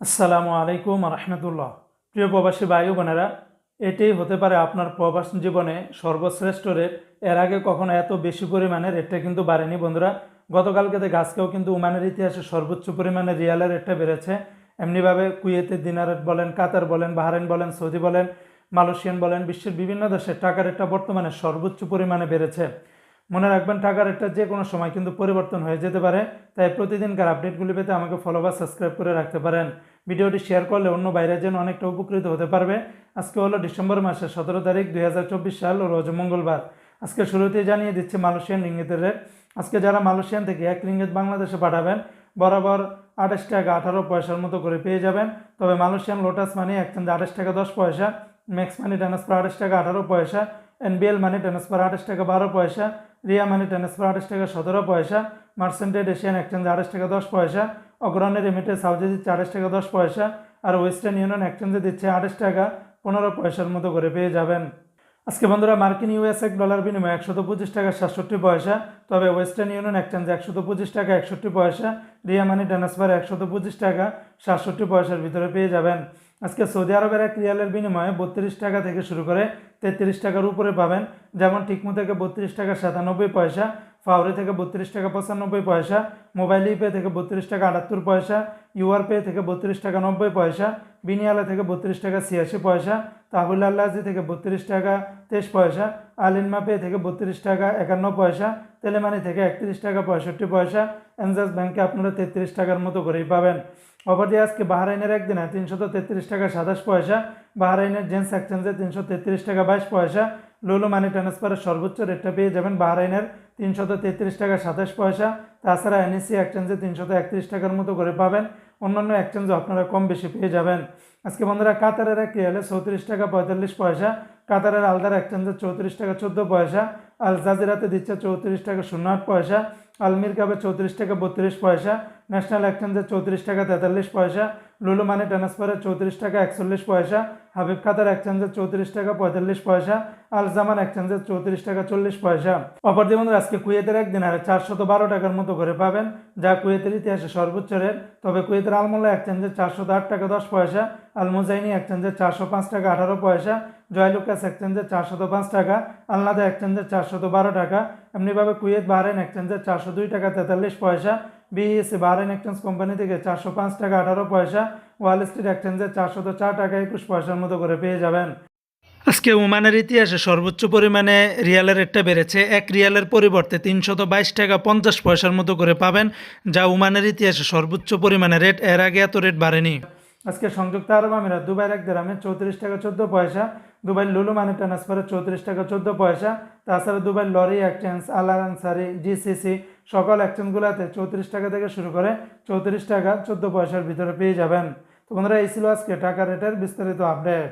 আসসালামু আলাইকুম রহমতুল্লাহ প্রিয় প্রবাসী ভাই বোনেরা, এটাই হতে পারে আপনার প্রবাস জীবনে সর্বশ্রেষ্ঠ রেট। এর আগে কখনো এত বেশি পরিমাণে রেটটা কিন্তু বাড়েনি বন্ধুরা। গতকালকে থেকে আজকেও কিন্তু উমানের ইতিহাসে সর্বোচ্চ পরিমাণে রিয়ালের রেটটা বেড়েছে। এমনিভাবে কুয়েতের দিনার রেট বলেন, কাতার বলেন বাহারেন বলেন, সৌদি বলেন, মালয়েশিয়ান বলেন, বিশ্বের বিভিন্ন দেশে টাকার রেটটা বর্তমানে সর্বোচ্চ পরিমাণে বেড়েছে। মনে রাখবেন টাকার রেটটা যে কোনো সময় কিন্তু পরিবর্তন হয়ে যেতে পারে। তাই প্রতিদিনকার আপডেটগুলি পেতে আমাকে ফলো বা সাবস্ক্রাইব করে রাখতে পারেন। ভিডিওটি শেয়ার করলে অন্য বাইরে যেন অনেকটা উপকৃত হতে পারবে। আজকে হলো ডিসেম্বর মাসের সতেরো তারিখ, দুই হাজার চব্বিশ সাল রোজ মঙ্গলবার। আজকে শুরুতেই জানিয়ে দিচ্ছে মালয়েশিয়ান রিঙ্গিতের রেট আজকে যারা মালয়েশিয়ান থেকে এক রিঙ্গিত বাংলাদেশে পাঠাবেন, বরাবর আঠাশ টাকা আঠারো পয়সার মতো করে পেয়ে যাবেন। তবে মালয়েশিয়ান লোটাস মানি একচেঞ্জ আঠাশ টাকা দশ পয়সা ম্যাক্স মানি ট্রান্সফার আঠাশ টাকা আঠারো পয়সা এনবিএল মানি ট্রান্সফার আঠাশ টাকা বারো পয়সা রিয়া মানি ট্রান্সফার আঠাশ টাকা, সতেরো পয়সা। মার্সেন্টেড এশিয়ান এক্সচেঞ্জ আঠাশ টাকা, দশ পয়সা। অগ্রণী রেমিটেড সাউদি দিচ্ছে আঠাশ টাকা, দশ পয়সা। আর ওয়েস্টার্ন ইউনিয়ন এক্সচেঞ্জে দিচ্ছে আঠাশ টাকা, পনেরো পয়সার মতো করে পেয়ে যাবেন। আজকে বন্ধুরা মার্কিন ইউএস এক ডলার বিনিময়ে একশত পঁচিশ টাকা, সাতষট্টি পয়সা। তবে ওয়েস্টার্ন ইউনিয়ন এক্সচেঞ্জ একশত পঁচিশ টাকা, একষট্টি পয়সা। রিয়া মানি ট্রান্সফার একশত পঁচিশ টাকা, সাতষট্টি পয়সার ভিতরে পেয়ে যাবেন। আজকে সৌদি আরবের এক রিয়ালের বিনিময়ে বত্রিশ টাকা থেকে শুরু করে তেত্রিশ টাকার উপরে পাবেন। যেমন টিকমু থেকে বত্রিশ টাকা সাতানব্বই পয়সা ফাউরি থেকে বত্রিশ টাকা পঁচানব্বই পয়সা, মোবাইল ইপে থেকে বত্রিশ টাকা আটাত্তর পয়সা, ইউআর পে থেকে বত্রিশ টাকা নব্বই পয়সা, বিনিয়ালা থেকে বত্রিশ টাকা ছিয়াশি পয়সা, তাহুল আল্লাহি থেকে বত্রিশ টাকা তেইশ পয়সা আলিনমা পে থেকে বত্রিশ টাকা একান্ন পয়সা তেলেমানি থেকে একত্রিশ টাকা পঁয়ষট্টি পয়সা, এনজাস ব্যাংকে আপনারা তেত্রিশ টাকার মতো করেই পাবেন। অপরদিকে আজকে বাহারাইনের একদিনে তিনশত তেত্রিশ টাকা সাতাশ পয়সা, বাহারাইনের জেন্স এক্সচেঞ্জে তিনশো তেত্রিশ টাকা বাইশ পয়সা, লুলু মানি ট্রান্সফারের সর্বোচ্চ রেটটা পেয়ে যাবেন বাহারাইনের তিনশত তেত্রিশ টাকা সাতাশ পয়সা। তাছাড়া এনএসসি এক্সচেঞ্জে তিনশত একত্রিশ টাকার মতো করে পাবেন। অন্যান্য এক্সচেঞ্জে আপনারা কম বেশি পেয়ে যাবেন। আজকে বন্ধুরা কাতারের এক রিয়ালে চৌত্রিশ টাকা পঁয়তাল্লিশ পয়সা, কাতারের আলদার এক্সচেঞ্জে চৌত্রিশ টাকা চোদ্দ পয়সা আল জাজিরাতে দিচ্ছে চৌত্রিশ টাকা শূন্য আট পয়সা আলমির কাপে চৌত্রিশ টাকা বত্রিশ পয়সা ন্যাশনাল এক্সচেঞ্জে চৌত্রিশ টাকা, তেতাল্লিশ পয়সা লুলু মানি ট্রান্সফারে চৌত্রিশ টাকা, একচল্লিশ পয়সা হাবিব খাতার এক্সচেঞ্জে চৌত্রিশ টাকা, পঁয়তাল্লিশ পয়সা আল জামান এক্সচেঞ্জে চৌত্রিশ টাকা, চল্লিশ পয়সা। অপরদিকে বন্ধুরা, আজকে কুয়েতের একদিন আর চারশত বারো টাকার মতো করে পাবেন, যা কুয়েতের ইতিহাসে সর্বোচ্চ রেট। তবে কুয়েতের আলমোল্লা এক্সচেঞ্জে চারশত আট টাকা, দশ পয়সা আল মুজাইনি এক্সচেঞ্জে চারশো পাঁচ টাকা, আঠারো পয়সা জয়লুকাস এক্সচেঞ্জে চারশত পাঁচ টাকা আলনাদা এক্সচেঞ্জে চারশত বারো টাকা। এমনিভাবে কুয়েত বাহরেন এক্সচেঞ্জে চারশো দুই টাকা, তেতাল্লিশ পয়সা বিএসসি বারেন এক্সচেঞ্জ কোম্পানি থেকে চারশো পাঁচ টাকা আঠারো পয়সা ওয়াল স্ট্রিট এক্সচেঞ্জে চারশত চার টাকা একুশ পয়সার মতো করে পেয়ে যাবেন। আজকে ওমানের ইতিহাসে সর্বোচ্চ পরিমাণে রিয়ালের রেটটা বেড়েছে। এক রিয়ালের পরিবর্তে তিনশত বাইশ টাকা পঞ্চাশ পয়সার মতো করে পাবেন, যা ওমানের ইতিহাসে সর্বোচ্চ পরিমাণে রেট। এর আগে এত রেট বাড়েনি। আজকে সংযুক্ত আরব আমিরাত, দুবাইয়ের এক দেড়ামে চৌত্রিশ টাকা চোদ্দ পয়সা, দুবাইয়ের লুলু মানি ট্রান্সফারে চৌত্রিশ টাকা চোদ্দ পয়সা, তাছাড়া দুবাইয়ের লরি এক্সচেঞ্জ আলার আনসারি জিসিসি সকল এক্সচেঞ্জগুলোতে চৌত্রিশ টাকা থেকে শুরু করে চৌত্রিশ টাকা চোদ্দ পয়সার ভিতরে পেয়ে যাবেন। তো বন্ধুরা, এই ছিল আজকে টাকা রেটের বিস্তারিত আপডেট